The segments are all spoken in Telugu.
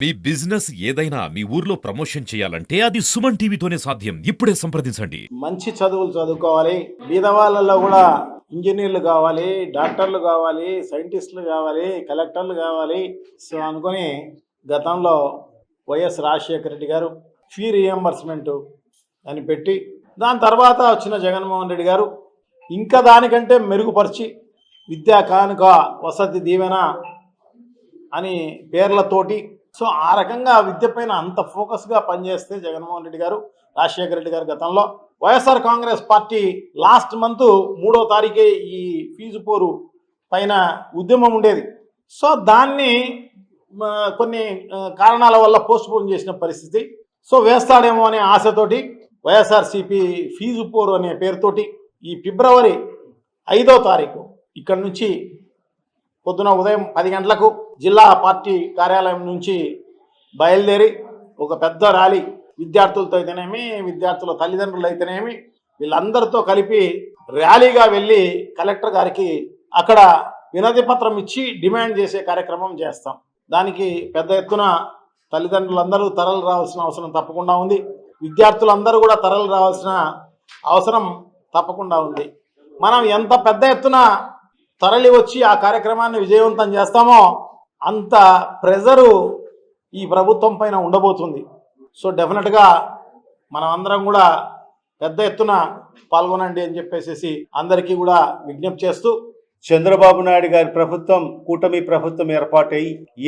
మీ బిజినెస్ ఏదైనా మీ ఊర్లో ప్రమోషన్ చేయాలంటే అది సుమన్ టీవీతోనే సాధ్యం. ఇప్పుడే సంప్రదించండి. మంచి చదువులు చదువుకోవాలి. బీదవాళ్ళలో కూడా ఇంజనీర్లు కావాలి డాక్టర్లు కావాలి సైంటిస్టులు కావాలి కలెక్టర్లు కావాలి. సో అనుకొని గతంలో వైఎస్ రాజశేఖర రెడ్డి గారు ఫీ రియంబర్స్మెంట్ అని పెట్టి దాని తర్వాత వచ్చిన జగన్మోహన్ రెడ్డి గారు ఇంకా దానికంటే మెరుగుపరిచి విద్యా కానుక వసతి దీవెన అని పేర్లతోటి సో ఆ రకంగా విద్య పైన అంత ఫోకస్గా పనిచేస్తే జగన్మోహన్ రెడ్డి గారు రాజశేఖర రెడ్డి గారు గతంలో. YSR Congress party last month మూడో తారీఖే ఈ ఫీజు పోరు పైన ఉద్యమం ఉండేది. సో దాన్ని కొన్ని కారణాల వల్ల పోస్ట్ పోన్ చేసిన పరిస్థితి. సో వేస్తాడేమో అనే ఆశతోటి వైఎస్ఆర్సిపి ఫీజు పోరు అనే పేరుతోటి ఈ ఫిబ్రవరి ఐదో తారీఖు ఇక్కడ నుంచి పొద్దున ఉదయం పది గంటలకు జిల్లా పార్టీ కార్యాలయం నుంచి బయలుదేరి ఒక పెద్ద ర్యాలీ విద్యార్థులతో అయితేనేమి విద్యార్థుల తల్లిదండ్రులు అయితేనేమి వీళ్ళందరితో కలిపి ర్యాలీగా వెళ్ళి కలెక్టర్ గారికి అక్కడ వినతి పత్రం ఇచ్చి డిమాండ్ చేసే కార్యక్రమం చేస్తాం. దానికి పెద్ద ఎత్తున తల్లిదండ్రులందరూ తరలి రావాల్సిన అవసరం తప్పకుండా ఉంది. విద్యార్థులందరూ కూడా తరలి రావాల్సిన అవసరం తప్పకుండా ఉంది. మనం ఎంత పెద్ద ఎత్తున తరలి వచ్చి ఆ కార్యక్రమాన్ని విజయవంతం చేస్తామో అంత ప్రెజరు ఈ ప్రభుత్వం పైన ఉండబోతుంది. సో డెఫినెట్గా మనం అందరం కూడా పెద్ద ఎత్తున పాల్గొనండి అని చెప్పేసి అందరికీ కూడా విజ్ఞప్తి చేస్తూ చంద్రబాబు నాయుడు గారి ప్రభుత్వం కూటమి ప్రభుత్వం ఏర్పాటై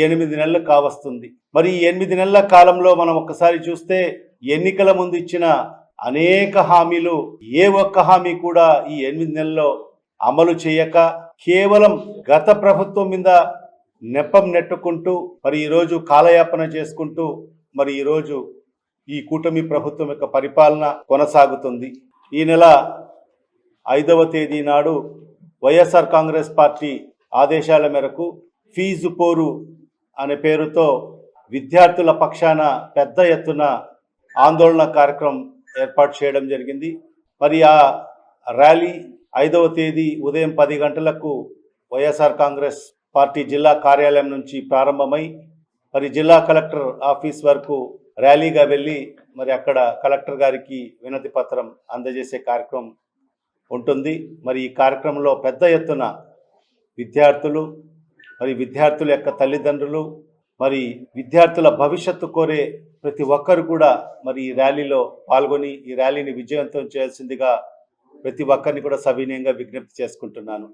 ఎనిమిది నెలలు కావస్తుంది. మరి ఎనిమిది నెలల కాలంలో మనం ఒక్కసారి చూస్తే ఎన్నికల ముందు ఇచ్చిన అనేక హామీలు ఏ ఒక్క హామీ కూడా ఈ ఎనిమిది నెలల్లో అమలు చేయక కేవలం గత ప్రభుత్వం మీద నెప్పం నెట్టుకుంటూ మరి ఈరోజు కాలయాపన చేసుకుంటూ మరి ఈరోజు ఈ కూటమి ప్రభుత్వం యొక్క పరిపాలన కొనసాగుతుంది. ఈ నెల ఐదవ తేదీ నాడు వైఎస్ఆర్ కాంగ్రెస్ పార్టీ ఆదేశాల మేరకు ఫీజు పోరు అనే పేరుతో విద్యార్థుల పక్షాన పెద్ద ఎత్తున ఆందోళన కార్యక్రమం ఏర్పాటు చేయడం జరిగింది. మరి ఆ ర్యాలీ ఐదవ తేదీ ఉదయం పది గంటలకు వైఎస్ఆర్ కాంగ్రెస్ పార్టీ జిల్లా కార్యాలయం నుంచి ప్రారంభమై మరి జిల్లా కలెక్టర్ ఆఫీస్ వరకు ర్యాలీగా వెళ్ళి మరి అక్కడ కలెక్టర్ గారికి వినతి పత్రం అందజేసే కార్యక్రమం ఉంటుంది. మరి ఈ కార్యక్రమంలో పెద్ద ఎత్తున విద్యార్థులు మరి విద్యార్థుల యొక్క తల్లిదండ్రులు మరి విద్యార్థుల భవిష్యత్తు కోరే ప్రతి ఒక్కరు కూడా మరి ఈ ర్యాలీలో పాల్గొని ఈ ర్యాలీని విజయవంతం చేయాల్సిందిగా ప్రతి ఒక్కరిని కూడా సవినయంగా విజ్ఞప్తి చేసుకుంటున్నాను.